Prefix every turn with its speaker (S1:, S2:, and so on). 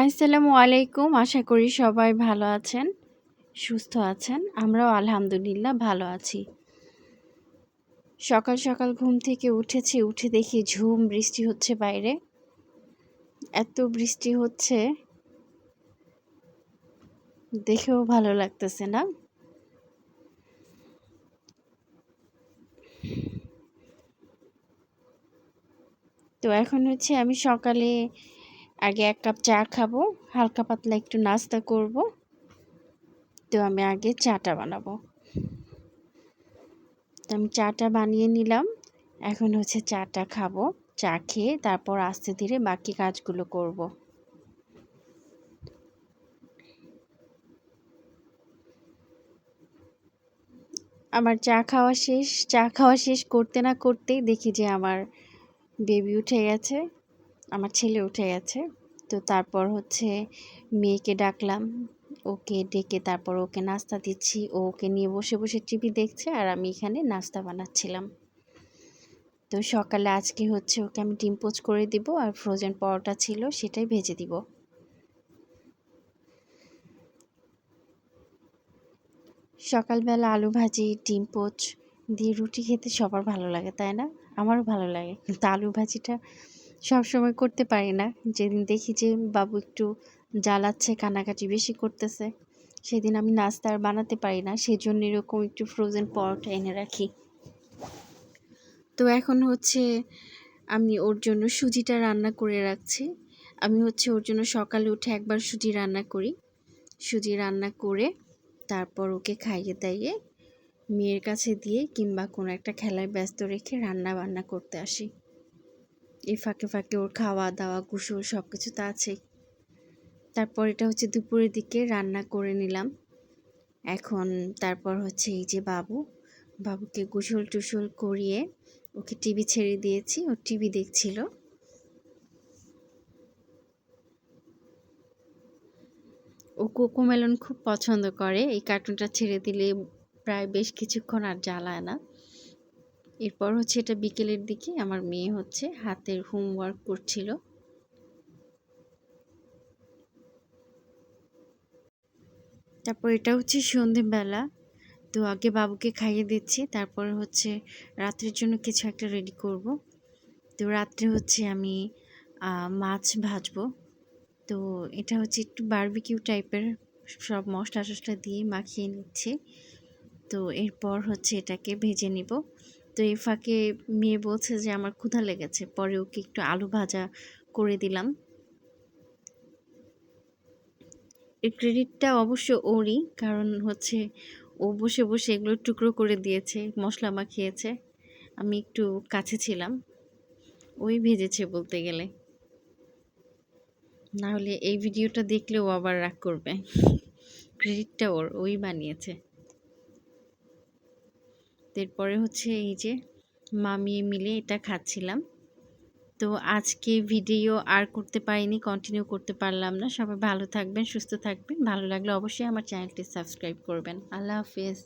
S1: আসসালামু আলাইকুম। আশা করি সবাই ভালো আছেন, সুস্থ আছেন। আমরাও আলহামদুলিল্লাহ ভালো আছি। সকাল সকাল ঘুম থেকে উঠেছি, উঠে দেখি ঝুম, বৃষ্টি হচ্ছে বাইরে। এত বৃষ্টি হচ্ছে, দেখেও ভালো লাগতেছে না। তো এখন হচ্ছে আমি সকালে আগে এক কাপ চা খাব, হালকা পাতলা একটু নাস্তা করব। তো আমি আগে চাটা বানাবো। তো আমি চাটা বানিয়ে নিলাম, এখন হচ্ছে চাটা খাব, চা খেয়ে তারপর আস্তে ধীরে বাকি কাজগুলো করব। আমার চা খাওয়া শেষ, চা খাওয়া শেষ করতে না করতেই দেখি যে আমার বেবি উঠে গেছে। আমার ছেলে উঠে গেছে। তো তারপর হচ্ছে মেয়েকে ডাকলাম। ওকে ডেকে তারপর ওকে নাস্তা দিচ্ছি। ও ওকে নিয়ে বসে বসে টিভি দেখছে আর আমি এখানে নাস্তা বানাচ্ছিলাম। তো সকালে আজকে হচ্ছে ওকে আমি ডিম পোচ করে দিব আর ফ্রোজেন পরোটা ছিল সেটাই ভেজে দিব। সকালবেলা আলু ভাজি, ডিম পোচ দিয়ে রুটি খেতে সবার ভালো লাগে, তাই না? আমারও ভালো লাগে। কিন্তু আলু ভাজিটা সব সময় করতে পারি না। যেদিন দেখি যে বাবু একটু জ্বালাচ্ছে কানাকাটি বেশি করতেছে, সেদিন আমি নাস্তা আর বানাতে পারি না। সেই জন্য এরকম একটু ফ্রোজেন পরোটা এনে রাখি। তো এখন হচ্ছে আমি ওর জন্য সুজিটা রান্না করে রাখছি। আমি হচ্ছে ওর জন্য সকালে উঠে একবার সুজি রান্না করি। সুজি রান্না করে তারপর ওকে খাইয়ে দাইয়ে মেয়ের কাছে দিয়ে কিংবা কোনো একটা খেলায় ব্যস্ত রেখে রান্না বান্না করতে আসি। এই ফাঁকে ফাঁকে ওর খাওয়া দাওয়া গোসল সব কিছু তো আছেই। তারপর এটা হচ্ছে দুপুরের দিকে রান্না করে নিলাম। এখন তারপর হচ্ছে এই যে বাবু, বাবুকে গোসল টুসল করিয়ে ওকে টিভি ছেড়ে দিয়েছি, ও টিভি দেখছিল। ও কোকোমেলন খুব পছন্দ করে, এই কার্টুনটা ছেড়ে দিলে প্রায় বেশ কিছুক্ষণ আর জ্বালায় না। এরপর হচ্ছে এটা বিকেলের দিকে আমার মেয়ে হচ্ছে হাতের হোমওয়ার্ক করছিল। তারপর এটা হচ্ছে সন্ধেবেলা, তো আগে বাবুকে খাইয়ে দিচ্ছি, তারপর হচ্ছে রাত্রের জন্য কিছু একটা রেডি করব। তো রাত্রে হচ্ছে আমি মাছ ভাজবো। তো এটা হচ্ছে একটু বারবিকিউ টাইপের সব মশলা টশলা দিয়ে মাখিয়ে নিচ্ছি। তো এরপর হচ্ছে এটাকে ভেজে নিব। তো এই ফাঁকে মেয়ে বলছে যে, আমার ক্ষুধা লেগেছে, পরে ওকে একটু আলু ভাজা করে দিলাম। এর ক্রেডিটটা অবশ্য ওরই, কারণ হচ্ছে ও বসে বসে এগুলো টুকরো করে দিয়েছে, মশলা মাখিয়েছে। আমি একটু কাছে ছিলাম, ওই ভেজেছে বলতে গেলে। না হলে এই ভিডিওটা দেখলে ও আবার রাগ করবে। ক্রেডিটটা ওর, ওই বানিয়েছে। এরপরে হচ্ছে এই যে মামি মিলে এটা খাচ্ছিলাম। তো আজকে ভিডিও আর করতে পারিনি কন্টিনিউ করতে পারলাম না। সবাই ভালো থাকবেন, সুস্থ থাকবেন। ভালো লাগলে অবশ্যই আমার চ্যানেলটি সাবস্ক্রাইব করবেন। আল্লাহ হাফেজ।